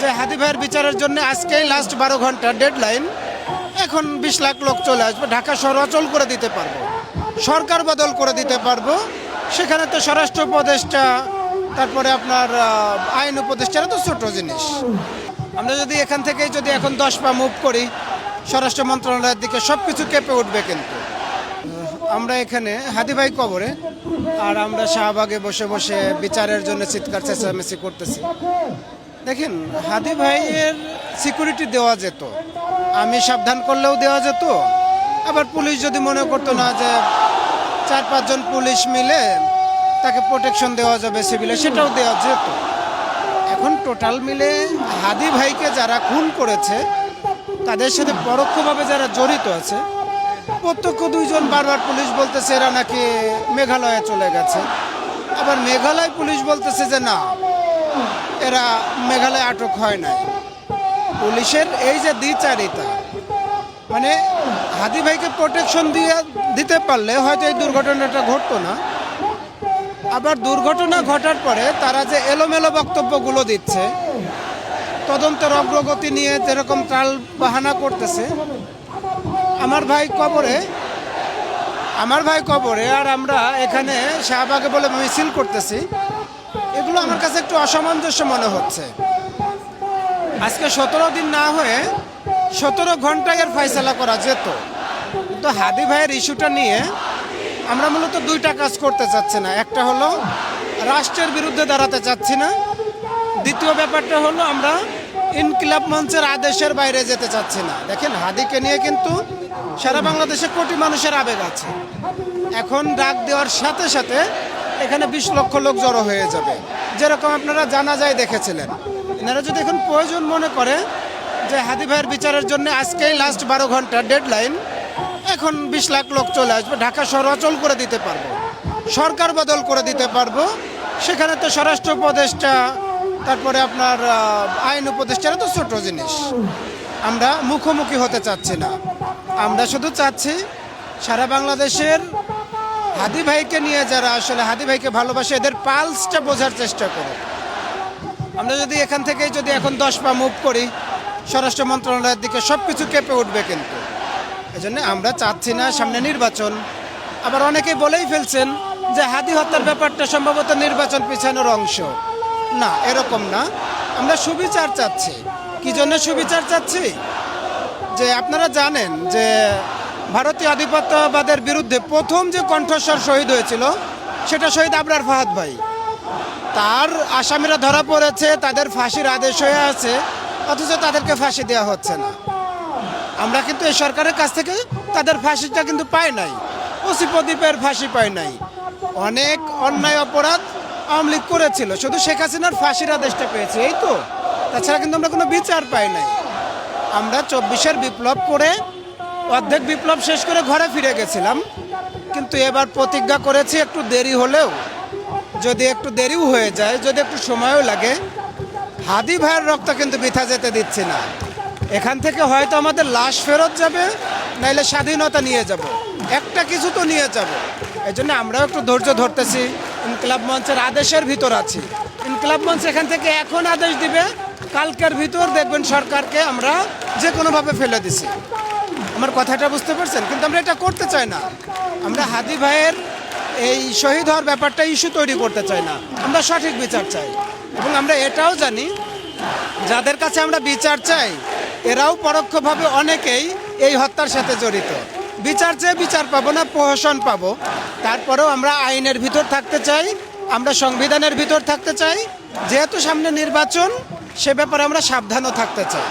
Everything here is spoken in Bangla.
যে হাদি ভাইয়ের বিচারের জন্য আজকেই লাস্ট বারো ঘণ্টা ডেডলাইন এখন বিশ লাখ লোক চলে আসবে। ঢাকা শহর অচল করে দিতে পারব। সরকার বদল করে দিতে পারব। সেখানে তো স্বরাষ্ট্র উপদেষ্টা, তারপরে আপনার আইন উপদেষ্টারা তো ছোট জিনিস। আমরা যদি এখান থেকেই যদি এখন দশ পা মুভ করি, স্বরাষ্ট্র মন্ত্রণালয়ের দিকে সব কিছু কেঁপে উঠবে কিন্তু। আমরা এখানে হাদিভাই কবরে, আর আমরা শাহবাগে বসে বসে বিচারের জন্য চিৎকার, চেঁচামেচি করতেছি। দেখেন, হাদি ভাইয়ের সিকিউরিটি দেওয়া যেত। আমি সাবধান করলেও দেওয়া যেত। আবার পুলিশ যদি মনে করতো না যে চার পাঁচজন পুলিশ মিলে তাকে প্রোটেকশন দেওয়া যাবে সিভিলে সেটাও দেওয়া যেত। এখন টোটাল মিলে হাদি ভাইকে যারা খুন করেছে, তাদের সাথে পরোক্ষভাবে যারা জড়িত আছে, প্রত্যক্ষ দুইজন বারবার পুলিশ বলতেছে, এরা নাকি মেঘালয়ে চলে গেছে। আবার মেঘালয় পুলিশ বলতেছে যে, না এরা মেঘালয় আটক হয় নাই। পুলিশের এই যে দ্বিচারিতা মানে হাদি ভাইকে প্রোটেকশন দিয়ে দিতে পারলে হয়তো এই দুর্ঘটনাটা ঘটতো না। আবার দুর্ঘটনা ঘটার পরে তারা যে এলোমেলো বক্তব্যগুলো দিচ্ছে, তদন্তের অগ্রগতি নিয়ে যেরকম টাল বাহানা করতেছে, আমার ভাই কবরে, আমার ভাই কবরে আর আমরা এখানে শাহবাগে বলে মিছিল করতেছি। এগুলো আমার কাছে একটু অসামঞ্জস্য মনে হচ্ছে। আজকে সতেরো দিন না হয়ে সতেরো ঘন্টায় এর ফয়সালা করা যেত। কিন্তু হাদি ভাইয়ের ইস্যুটা নিয়ে আমরা মূলত দুইটা কাজ করতে চাচ্ছি না। একটা হলো রাষ্ট্রের বিরুদ্ধে দাঁড়াতে চাচ্ছি না। দ্বিতীয় ব্যাপারটা হলো আমরা ইনকিলাব মঞ্চের আদেশের বাইরে যেতে চাচ্ছি না। দেখেন হাদিকে নিয়ে কিন্তু সারা বাংলাদেশে কোটি মানুষের আবেগ আছে। এখন ডাক দেওয়ার সাথে সাথে এখানে বিশ লক্ষ লোক জড়ো হয়ে যাবে। যেরকম আপনারা জানা যায় দেখেছিলেন। এনারা যদি এখন প্রয়োজন মনে করে যে হাদি ভাইয়ের বিচারের জন্য আজকেই লাস্ট বারো ঘণ্টা ডেডলাইন এখন বিশ লাখ লোক চলে আসবে। ঢাকা শহর অচল করে দিতে পারব। সরকার বদল করে দিতে পারব। সেখানে তো স্বরাষ্ট্র উপদেষ্টা, তারপরে আপনার আইন উপদেষ্টারা তো ছোট জিনিস। আমরা মুখোমুখি হতে চাচ্ছি না। আমরা শুধু চাচ্ছি সারা বাংলাদেশের হাদি ভাইকে নিয়ে যারা আসলে হাদি ভাইকে ভালোবাসে, এদের পালসটা বোঝার চেষ্টা করে। আমরা যদি এখান থেকে যদি এখন দশ পা মুভ করি, স্বরাষ্ট্র মন্ত্রণালয়ের দিকে সব কিছু কেঁপে উঠবে কিন্তু। এই জন্য আমরা চাচ্ছি না সামনে নির্বাচন। আবার অনেকেই বলেই ফেলছেন যে হাদি হত্যার ব্যাপারটা সম্ভবত নির্বাচন পিছানোর অংশ। না, এরকম না। আমরা সুবিচার চাচ্ছি। কি জন্য সুবিচার চাচ্ছি? যে আপনারা জানেন যে ভারতীয় আধিপত্যবাদের বিরুদ্ধে প্রথম যে কণ্ঠস্বর শহীদ হয়েছিল, সেটা শহীদ আবরার ফাহাদ ভাই। তার আসামিরা ধরা পড়েছে, তাদের ফাঁসির আদেশ হয়ে আছে, অথচ তাদেরকে ফাঁসি দেওয়া হচ্ছে না। আমরা কিন্তু এই সরকারের কাছ থেকে তাদের ফাঁসিটা কিন্তু পাই নাই, ওসি প্রদীপের ফাঁসি পাই নাই। অনেক অন্যায় অপরাধ আওয়ামী লীগ করেছিল, শুধু শেখ হাসিনার ফাঁসির আদেশটা পেয়েছি, এই তো। তাছাড়া কিন্তু আমরা কোনো বিচার পাই নাই। আমরা চব্বিশের বিপ্লব করে অর্ধেক বিপ্লব শেষ করে ঘরে ফিরে গেছিলাম, কিন্তু এবার প্রতিজ্ঞা করেছি একটু দেরি হলেও, যদি একটু দেরিও হয়ে যায়, যদি একটু সময়ও লাগে, হাদি ভাইয়ের রক্ত কিন্তু বৃথা যেতে দিচ্ছি না। এখান থেকে হয়তো আমাদের লাশ ফেরত যাবে, নাইলে স্বাধীনতা নিয়ে যাব। একটা কিছু তো নিয়ে যাব। এই জন্য আমরাও একটু ধৈর্য ধরতেছি। ইনকলাব মঞ্চের আদেশের ভিতর আছি। ইনকলাব মঞ্চ এখান থেকে এখন আদেশ দিবে, কালকের ভিতর দেখবেন সরকারকে আমরা যে কোনোভাবে ফেলে দিছি। আমার কথাটা বুঝতে পারছেন? কিন্তু আমরা এটা করতে চাই না। আমরা হাদি ভাইয়ের এই শহীদ হওয়ার ব্যাপারটা ইস্যু তৈরি করতে চাই না। আমরা সঠিক বিচার চাই। এবং আমরা এটাও জানি, যাদের কাছে আমরা বিচার চাই, এরাও পরোক্ষভাবে অনেকেই এই হত্যার সাথে জড়িত। বিচার চেয়ে বিচার পাবো না, প্রহসন পাবো। তারপরেও আমরা আইনের ভিতর থাকতে চাই, আমরা সংবিধানের ভিতর থাকতে চাই। যেহেতু সামনে নির্বাচন, সে ব্যাপারে আমরা সাবধানও থাকতে চাই।